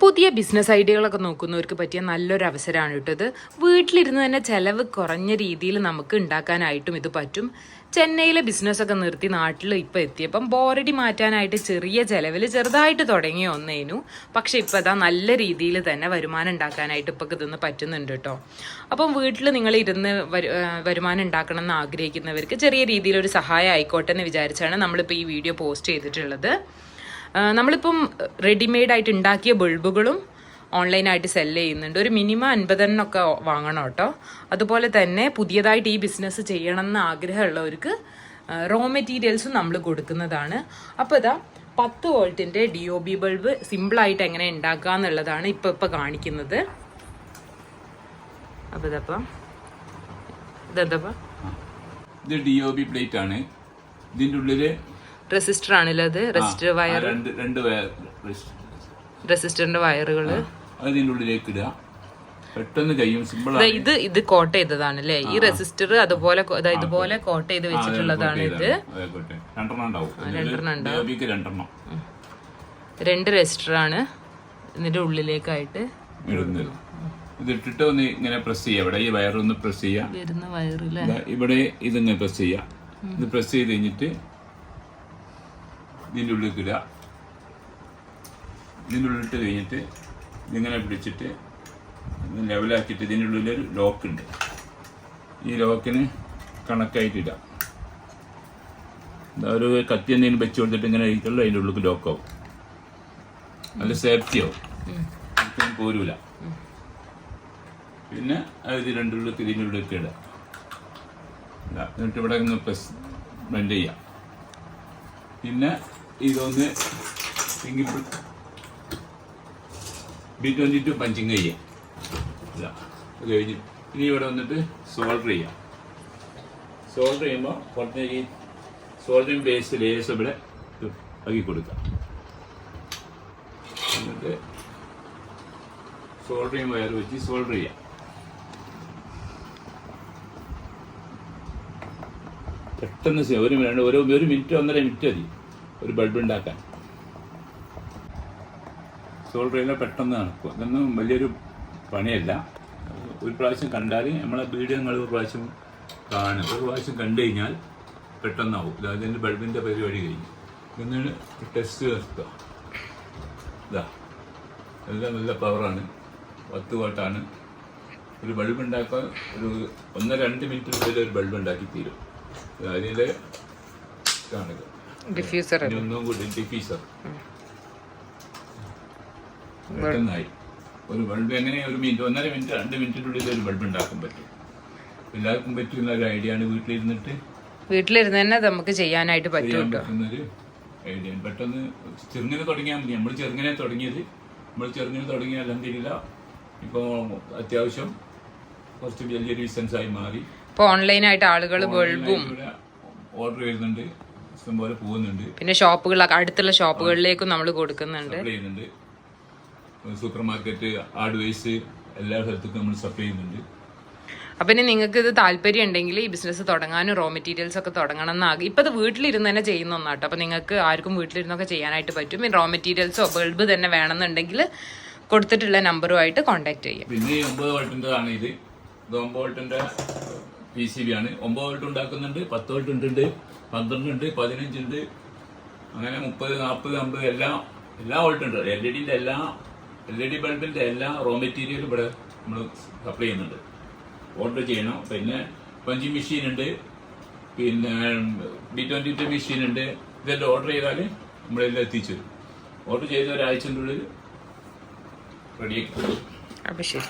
പുതിയ ബിസിനസ് ഐഡിയകളൊക്കെ നോക്കുന്നവർക്ക് പറ്റിയ നല്ലൊരു അവസരമാണ് കേട്ടോ ഇത്. വീട്ടിലിരുന്ന് തന്നെ ചിലവ് കുറഞ്ഞ രീതിയിൽ നമുക്ക് ഉണ്ടാക്കാനായിട്ടും ഇത് പറ്റും. ചെന്നൈയിലെ ബിസിനസ്സൊക്കെ നിർത്തി നാട്ടിൽ ഇപ്പോൾ എത്തിയപ്പം ബോറടി മാറ്റാനായിട്ട് ചെറിയ ചിലവിൽ ചെറുതായിട്ട് തുടങ്ങി ഒന്നേനു പക്ഷേ ഇപ്പോൾ അതാ നല്ല രീതിയിൽ തന്നെ വരുമാനം ഉണ്ടാക്കാനായിട്ട് ഇപ്പോൾ ഇതൊന്ന് പറ്റുന്നുണ്ട് കേട്ടോ. അപ്പം വീട്ടിൽ നിങ്ങൾ ഇരുന്ന് വരു- വരുമാനം ഉണ്ടാക്കണം എന്ന് ആഗ്രഹിക്കുന്നവർക്ക് ചെറിയ രീതിയിലൊരു സഹായം ആയിക്കോട്ടെ എന്ന് വിചാരിച്ചാണ് നമ്മളിപ്പോൾ ഈ വീഡിയോ പോസ്റ്റ് ചെയ്തിട്ടുള്ളത്. നമ്മളിപ്പം റെഡിമെയ്ഡ് ആയിട്ട് ഉണ്ടാക്കിയ ബൾബുകളും ഓൺലൈനായിട്ട് സെൽ ചെയ്യുന്നുണ്ട്. ഒരു മിനിമം അൻപതെണ്ണമൊക്കെ വാങ്ങണം കേട്ടോ. അതുപോലെ തന്നെ പുതിയതായിട്ട് ഈ ബിസിനസ് ചെയ്യണമെന്ന് ആഗ്രഹമുള്ളവർക്ക് റോ മെറ്റീരിയൽസും നമ്മൾ കൊടുക്കുന്നതാണ്. അപ്പോൾ ഇതാ പത്ത് വോൾട്ടിന്റെ ഡി ഒ ബി ബൾബ് സിമ്പിളായിട്ട് എങ്ങനെ ഉണ്ടാക്കുക എന്നുള്ളതാണ് ഇപ്പോൾ ഇപ്പോൾ കാണിക്കുന്നത്. അപ്പോൾ ഇതപ്പം ഇതെന്തപ്പം ഇത് ഡി ഒ ബി പ്ലേറ്റ് ആണ്. ഇതിന്റെ ഉള്ളിൽ റെസിസ്റ്റർ ആണല്ലോ അത്? റെസിസ്റ്റർ വയർ രണ്ട് രണ്ട് വയർ. റെസിസ്റ്ററിന്റെ വയറുകൾ അതിനുള്ളിലേക്ക് ഇടുക. പെട്ടെന്ന് കഴിയും സിമ്പിൾ ആണ്. ഇത് ഇത് കോട്ട് ചെയ്തതാണ് അല്ലേ ഈ റെസിസ്റ്റർ അതുപോലെ ഇതുപോലെ കോട്ട്. ചെയ്ത് വെച്ചിട്ടുള്ളതാണ് ഇത്. രണ്ടെണ്ണം രണ്ട് റെസിസ്റ്റർ ആണ് ഇതിന്റെ ഉള്ളിലേക്കായിട്ട് ഇത് ഇട്ടിട്ട് ഒന്ന് ഇങ്ങനെ പ്രസ് ചെയ്യുക. ഇവിടെ ഈ വയറൊന്ന് പ്രസ് ചെയ്യുക. ഇവിടെ ഇതിങ്ങനെ പ്രസ് ചെയ്യുക. ഇത് പ്രസ് ചെയ്ത് കഴിഞ്ഞിട്ട് ഇതിന്റെ ഉള്ളിലേക്ക് ഇടുക ഇതിന്റെ ഉള്ളിലിട്ട് കഴിഞ്ഞിട്ട് ഇതിങ്ങനെ പിടിച്ചിട്ട് ലെവലാക്കിയിട്ട് ഇതിന്റെ ഉള്ളിലൊരു ലോക്ക് ഉണ്ട് ഈ ലോക്കിന് കണക്കായിട്ട് ഇടാം. എന്താ ഒരു കത്തി എന്തെങ്കിലും വെച്ച് കൊടുത്തിട്ട് ഇങ്ങനെ ഇരിക്കുള്ളൂ അതിന്റെ ഉള്ളിൽ ലോക്കാവും. നല്ല സേഫ്റ്റി ആവും. ഒരിക്കലും പോരൂല. പിന്നെ അത് ഇത് ഉള്ളിൽ ഇതിന്റെ ഉള്ളിലേക്ക് ഇടാം. എന്നിട്ട് ഇവിടെ ഒന്ന് പ്രസ് ബ്ലെൻഡ് ചെയ്യാം. പിന്നെ ഇതൊന്ന് finger B twenty two punching ചെയ്യാം ഇതാ, കഴിഞ്ഞ്. ഇനി ഇവിടെ വന്നിട്ട് സോൾഡർ ചെയ്യാം. സോൾഡർ ചെയ്യുമ്പോൾ പുറത്തു ഈ സോൾഡറിങ് ബേസ് ലേസ് ഇവിടെ ആക്കി കൊടുക്കാം. എന്നിട്ട് സോൾഡറിങ് വയർ വെച്ച് സോൾഡർ ചെയ്യാം. പെട്ടെന്ന്. ഒരു മിനിറ്റ് ഒരു ഒരു മിനിറ്റ് ഒന്നര മിനിറ്റ് മതി. ഒരു ബൾബ് ഉണ്ടാക്കാൻ. സോൾ റെയിലർ പെട്ടെന്ന് നടക്കും. അതൊന്നും വലിയൊരു പണിയല്ല. ഒരു പ്രാവശ്യം കണ്ടാൽ നമ്മളെ വീഡിയോ നിങ്ങൾ ഒരു പ്രാവശ്യം കാണും. ഒരു പ്രാവശ്യം കണ്ടു കഴിഞ്ഞാൽ പെട്ടെന്നാവും. അതായത് എന്റെ ബൾബിന്റെ പരിപാടി കഴിഞ്ഞു. എന്നിട്ട് ടെസ്റ്റ് നിർത്തുക. ഇതാ എല്ലാം നല്ല പവറാണ് പത്ത് വാട്ടാണ് ഒരു ബൾബ് ഉണ്ടാക്കാൻ ഒരു ഒന്നര രണ്ട് മിനിറ്റിനുള്ളിൽ ഒരു ബൾബ് ഉണ്ടാക്കി തീരും. അതിൽ കാണുക ഡിഫ്യൂസർ ഒന്നും കൂടി ഡിഫീസർ പെട്ടെന്നായി. ഒരു ബൾബ് എങ്ങനെ ഒരു മിനിറ്റ് ഒന്നര മിനിറ്റ് രണ്ട് മിനിറ്റിനുള്ളിൽ ഒരു ബൾബ് ഉണ്ടാക്കാൻ പറ്റും. എല്ലാവർക്കും പറ്റുന്ന ഒരു ഐഡിയ ആണ് വീട്ടിലിരുന്നിട്ട്. വീട്ടിലിരുന്ന് തന്നെ നമുക്ക് ചെയ്യാനായിട്ട് പറ്റും ഐഡിയ പെട്ടെന്ന് ചെറുങ്ങനെ തുടങ്ങിയാൽ മതി. നമ്മൾ ചെറുങ്ങനെ തുടങ്ങിയത്. നമ്മൾ ചെറുങ്ങനെ തുടങ്ങിയ അല്ലെങ്കിലില്ല ഇപ്പോൾ അത്യാവശ്യം കുറച്ച് വലിയ ബിസിനസ് ആയി മാറി. ഇപ്പൊ ഓൺലൈനായിട്ട് ആളുകൾ ബൾബും ഓർഡർ വരുന്നുണ്ട്. ഇഷ്ടംപോലെ പോകുന്നുണ്ട്. പിന്നെ ഷോപ്പുകൾ അടുത്തുള്ള ഷോപ്പുകളിലേക്കും നമ്മൾ കൊടുക്കുന്നുണ്ട്. സൂപ്പർ മാർക്കറ്റ് എല്ലാ സ്ഥലത്തേക്കും നമ്മൾ സപ്ലൈ ചെയ്യുന്നുണ്ട്. അപ്പൊ ഇനി നിങ്ങൾക്ക് ഇത് താല്പര്യം ഉണ്ടെങ്കിൽ ഈ ബിസിനസ് തുടങ്ങാനും റോ മെറ്റീരിയൽസ് ഒക്കെ തുടങ്ങണം എന്നാകും ഇപ്പൊ ഇത് വീട്ടിലിരുന്ന് തന്നെ ചെയ്യുന്ന ഒന്നാട്ടോ. അപ്പൊ നിങ്ങൾക്ക് ആർക്കും വീട്ടിലിരുന്നൊക്കെ ചെയ്യാനായിട്ട് പറ്റും. ഈ റോ മെറ്റീരിയൽസോ ബൾബ് തന്നെ വേണമെന്നുണ്ടെങ്കിൽ കൊടുത്തിട്ടുള്ള നമ്പറുമായിട്ട് കോൺടാക്ട് ചെയ്യാം. പിന്നെ ഒമ്പത് വോൾട്ടിന്റെ ആണ് ഇത്. ഇത് ഒമ്പത് വോൾട്ടിന്റെ പി സി ബി ആണ്. ഒമ്പത് വോൾട്ട് ഉണ്ടാക്കുന്നുണ്ട് പത്ത് വോൾട്ട് ഉണ്ട് പന്ത്രണ്ട് ഉണ്ട് പതിനഞ്ച് ഉണ്ട് അങ്ങനെ മുപ്പത് നാൽപ്പത് അമ്പത് എല്ലാ എല്ലാ വോൾട്ടും ഉണ്ട്. എൽ ഇ ഡിന്റെ എല്ലാ എൽ ഇ ഡി ബൾബിന്റെ എല്ലാ റോ മെറ്റീരിയലും ഇവിടെ നമ്മൾ സപ്ലൈ ചെയ്യുന്നുണ്ട്. ഓർഡർ ചെയ്യണം. പിന്നെ പഞ്ചിങ് മെഷീൻ ഉണ്ട്. പിന്നെ ബി ട്വന്റി ടു മെഷീൻ ഉണ്ട്. ഇതെല്ലാം ഓർഡർ ചെയ്താൽ നമ്മളെല്ലാം എത്തിച്ചു ഓർഡർ ചെയ്ത ഒരാഴ്ചന്റെ ഉള്ളിൽ റെഡിയാക്കി തരും. ശരി.